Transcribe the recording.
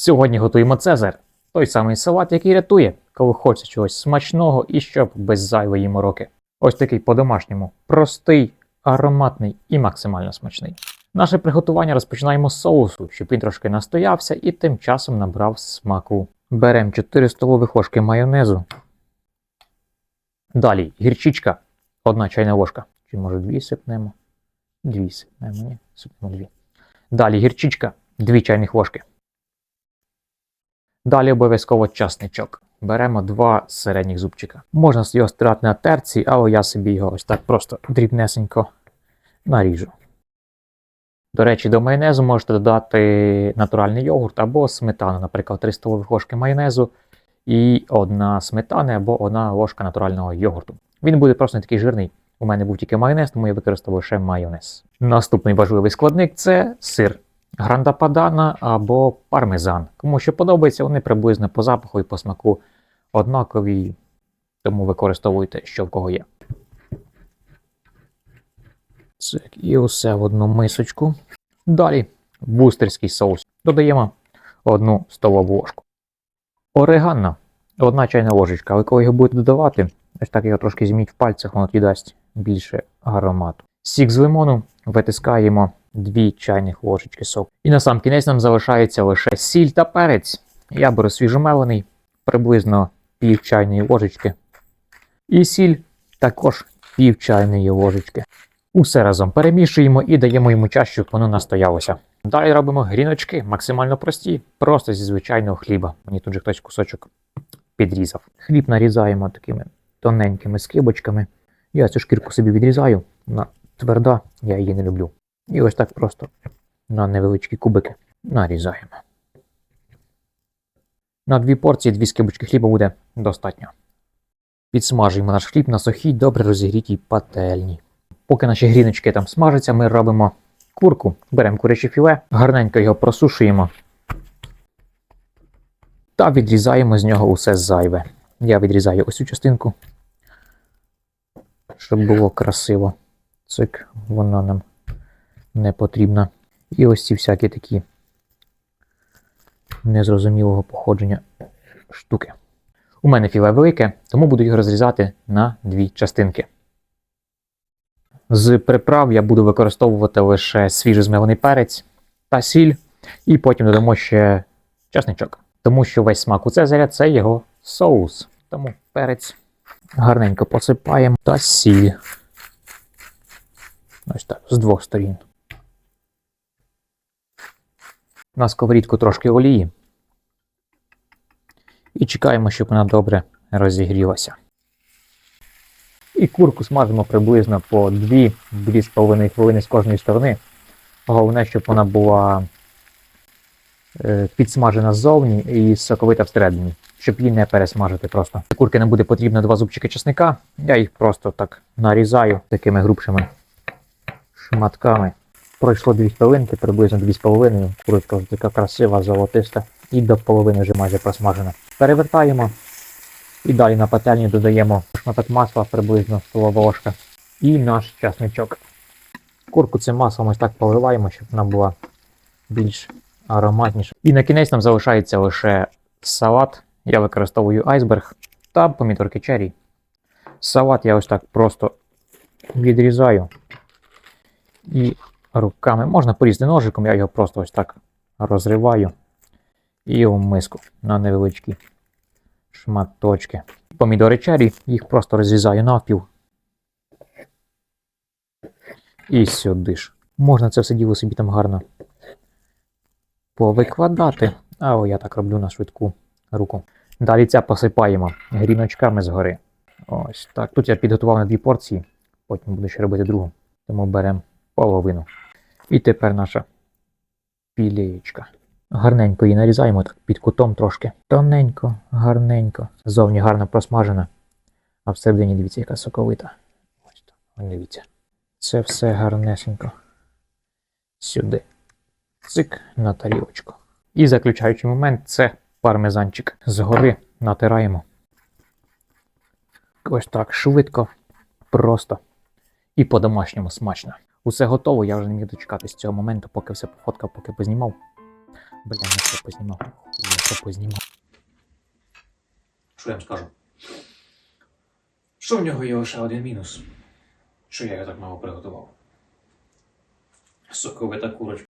Сьогодні готуємо Цезар, той самий салат, який рятує, коли хочеться чогось смачного і щоб без зайвої мороки. Ось такий по-домашньому, простий, ароматний і максимально смачний. Наше приготування розпочинаємо з соусу, щоб він трошки настоявся і тим часом набрав смаку. Беремо 4 столових ложки майонезу. Далі гірчичка, одна чайна ложка. Чи може дві сипнемо? Дві сипнемо, ні, сипнемо дві. Далі гірчичка, 2 чайних ложки. Далі обов'язково часничок. Беремо два середніх зубчика. Можна його стирати на терці, але я собі його ось так просто дрібнесенько наріжу. До речі, до майонезу можете додати натуральний йогурт або сметану, наприклад, 3 столових ложки майонезу і одна сметани або одна ложка натурального йогурту. Він буде просто не такий жирний. У мене був тільки майонез, тому я використовую лише майонез. Наступний важливий складник це сир. Гранда падана або пармезан. Кому що подобається, вони приблизно по запаху і по смаку однакові, тому використовуйте, що в кого є. Так, і усе в одну мисочку. Далі бустерський соус. Додаємо одну столову ложку. Орегано. Одна чайна ложечка, але коли його будете додавати, ось так його трошки зміть в пальцях, воно дасть більше аромату. Сік з лимону витискаємо 2 чайних ложечки соку. І на сам кінець нам залишається лише сіль та перець. Я беру свіжомелений, приблизно пів чайної ложечки. І сіль також пів чайної ложечки. Усе разом перемішуємо і даємо йому час, щоб воно настоялося. Далі робимо гріночки, максимально прості, просто зі звичайного хліба. Мені тут же хтось кусочок підрізав. Хліб нарізаємо такими тоненькими скибочками. Я цю шкірку собі відрізаю, вона тверда, я її не люблю. І ось так просто на невеличкі кубики нарізаємо. На дві порції, дві скибочки хліба буде достатньо. Підсмажуємо наш хліб на сухій, добре розігрітій пательні. Поки наші гріночки там смажаться, ми робимо курку, беремо куряче філе, гарненько його просушуємо та відрізаємо з нього усе зайве. Я відрізаю ось цю частинку, щоб було красиво. Цик, вона нам не потрібна. І ось ці всякі такі незрозумілого походження штуки. У мене філе велике, тому буду його розрізати на дві частинки. З приправ я буду використовувати лише свіжозмелений перець та сіль, і потім додамо ще часничок. Тому що весь смак у Цезаря це його соус. Тому перець гарненько посипаємо та сіль. Ось так, з двох сторін. На сковорідку трошки олії. І чекаємо, щоб вона добре розігрілася. І курку смажимо приблизно по 2-2,5 хвилини з кожної сторони. Головне, щоб вона була е, підсмажена ззовні і соковита всередині, щоб її не пересмажити просто. Курки не буде потрібно два зубчики чесника. Я їх просто так нарізаю такими грубшими шматками. Пройшло 2 хвилинки, приблизно 2,5. Курочка така красива, золотиста і до половини вже майже просмажена. Перевертаємо. І далі на пательню додаємо шматок масла, приблизно столова ложка. І наш часничок. Курку цим маслом ось так поливаємо, щоб вона була більш ароматніша. І на кінець нам залишається лише салат. Я використовую айсберг та помідорки черрі. Салат я ось так просто відрізаю. І руками. Можна порізати ножиком, я його просто ось так розриваю. І в миску на невеличкі шматочки. Помідори черрі, їх просто розрізаю навпіл. І сюди ж. Можна це все діло собі там гарно повикладати. А я так роблю на швидку руку. Далі це посипаємо гріночками згори. Ось так. Тут я підготував на дві порції, потім буду ще робити другу. Тому беремо половину. І тепер наша пілеєчка. Гарненько її нарізаємо так під кутом трошки. Тоненько, гарненько. Зовні гарно просмажена. А всередині дивіться, яка соковита. Ось так. Дивіться. Це все гарнесенько. Сюди. Цик на тарілочку. І заключаючий момент це пармезанчик. Згори натираємо. Ось так швидко, просто і по-домашньому смачно. Усе готово, я вже не міг дочекатись цього моменту, поки все пофоткав, поки познімав. Бля, не все познімав. швидко познімав. Що я вам скажу? Що в нього є лише один мінус, що я його так мало приготував. Соковита курочка.